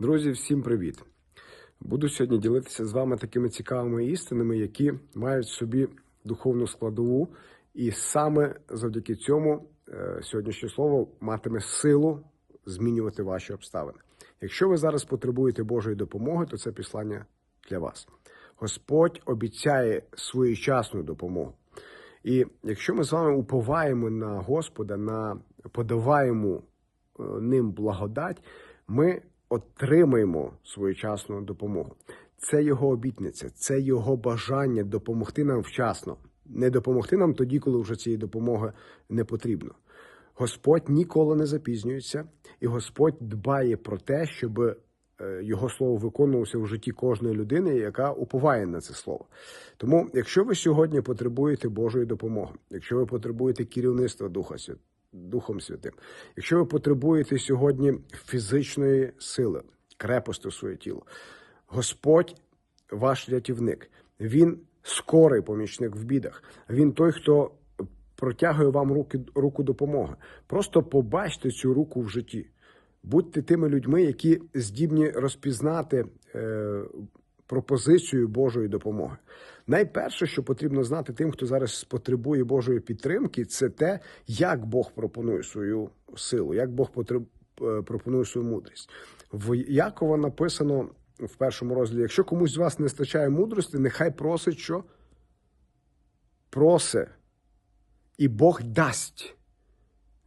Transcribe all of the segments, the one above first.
Друзі, всім привіт! Буду сьогодні ділитися з вами такими цікавими істинами, які мають собі духовну складову, і саме завдяки цьому е, сьогоднішнє слово матиме силу змінювати ваші обставини. Якщо ви зараз потребуєте Божої допомоги, то це післання для вас. Господь обіцяє своєчасну допомогу. І якщо ми з вами уповаємо на Господа, на подаваємо е, ним благодать, ми отримаємо своєчасну допомогу. Це його обітниця, це його бажання допомогти нам вчасно, не допомогти нам тоді, коли вже цієї допомоги не потрібно. Господь ніколи не запізнюється, і Господь дбає про те, щоб е, його слово виконувалося в житті кожної людини, яка уповає на це слово. Тому, якщо ви сьогодні потребуєте Божої допомоги, якщо ви потребуєте керівництва Духа Святого, Духом Святим. Якщо ви потребуєте сьогодні фізичної сили, крепости своє тіло, Господь ваш рятівник, Він скорий помічник в бідах. Він той, хто протягує вам руки, руку допомоги. Просто побачте цю руку в житті. Будьте тими людьми, які здібні розпізнати е, пропозицію Божої допомоги. Найперше, що потрібно знати тим, хто зараз потребує Божої підтримки, це те, як Бог пропонує свою силу, як Бог е, пропонує свою мудрість. В Якова написано в першому розділі: якщо комусь з вас не вистачає мудрості, нехай просить, що просе, і Бог дасть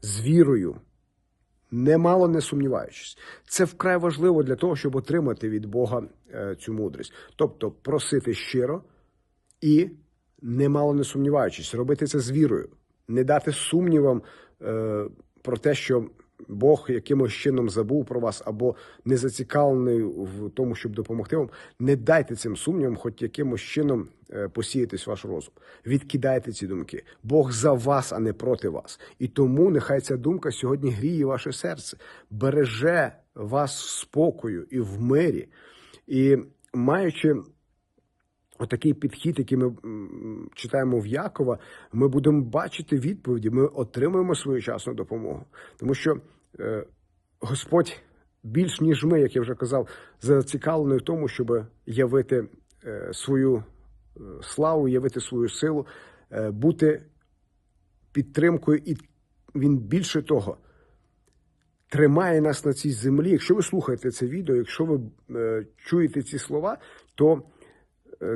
з вірою. Немало не сумніваючись, це вкрай важливо для того, щоб отримати від Бога е, цю мудрість. Тобто просити щиро і немало не сумніваючись, робити це з вірою, не дати сумнівам е, про те, що Бог якимось чином забув про вас або не зацікавлений в тому, щоб допомогти вам. Не дайте цим сумнівам, хоч якимось чином е, посіятись ваш розум. Відкидайте ці думки. Бог за вас, а не проти вас. І тому нехай ця думка сьогодні гріє ваше серце, береже вас в спокою і в мирі. І маючи отакий підхід, який ми читаємо в Якова, ми будемо бачити відповіді, ми отримуємо своєчасну допомогу. Тому що е, Господь більш ніж ми, як я вже казав, зацікавлений в тому, щоб явити е, свою е, славу, явити свою силу, бути підтримкою, і він більше того. Тримає нас на цій землі. Якщо ви слухаєте це відео, якщо ви е, чуєте ці слова, то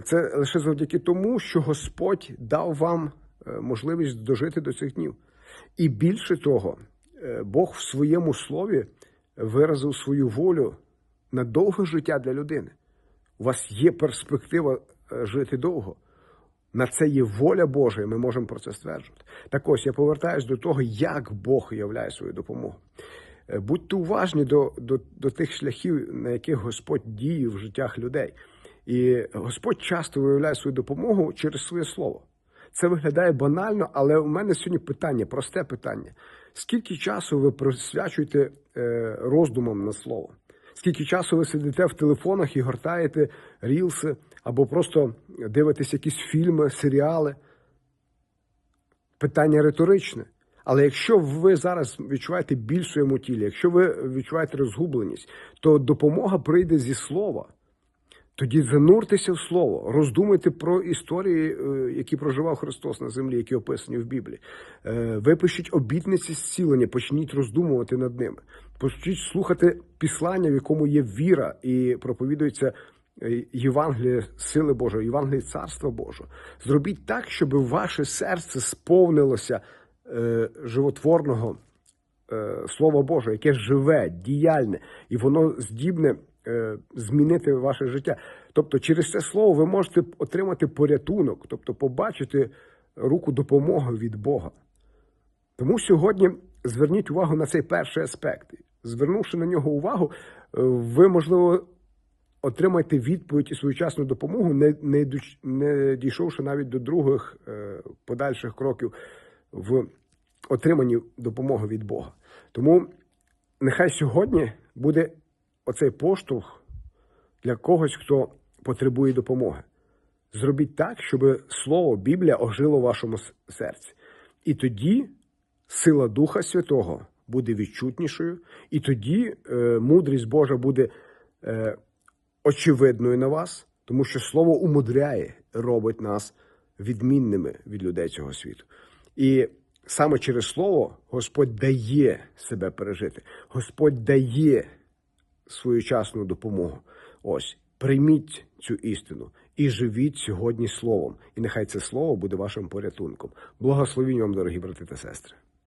це лише завдяки тому, що Господь дав вам е, можливість дожити до цих днів. І більше того, е, Бог в своєму слові виразив свою волю на довге життя для людини. У вас є перспектива е, жити довго. На це є воля Божа, і ми можемо про це стверджувати. Так ось я повертаюся до того, як Бог являє свою допомогу. Е, Будьте уважні до, до, до тих шляхів, на яких Господь діє в життях людей. І Господь часто виявляє свою допомогу через своє слово. Це виглядає банально, але у мене сьогодні питання, просте питання. Скільки часу ви присвячуєте е, роздумам на слово? Скільки часу ви сидите в телефонах і гортаєте рілси, або просто дивитесь якісь фільми, серіали? Питання риторичне. Але якщо ви зараз відчуваєте біль в своєму тілі, якщо ви відчуваєте розгубленість, то допомога прийде зі слова. Тоді зануртеся в слово, роздумайте про історії, е, які проживав Христос на землі, які описані в Біблії. Е, Випишіть обітниці зцілення, почніть роздумувати над ними. Почніть слухати післання, в якому є віра, і проповідується е, Євангеліє сили Божої, Євангеліє Царства Божого. Зробіть так, щоб ваше серце сповнилося животворного Слова Божого, яке живе, діяльне, і воно здібне змінити ваше життя. Тобто, через це слово ви можете отримати порятунок, тобто побачити руку допомоги від Бога. Тому сьогодні зверніть увагу на цей перший аспект. Звернувши на нього увагу, е, ви, можливо, отримаєте відповідь і своєчасну допомогу, не, не, не дійшовши навіть до других е, подальших кроків в отриманні допомоги від Бога. Тому нехай сьогодні буде оцей поштовх для когось, хто потребує допомоги. Зробіть так, щоб слово Біблія ожило в вашому серці. І тоді сила Духа Святого буде відчутнішою, і тоді е, мудрість Божа буде е, очевидною на вас, тому що слово умудряє, робить нас відмінними від людей цього світу. І саме через слово Господь дає себе пережити. Господь дає своєчасну допомогу. Ось прийміть цю істину і живіть сьогодні словом. І нехай це слово буде вашим порятунком. Благословінь вам, дорогі брати та сестри.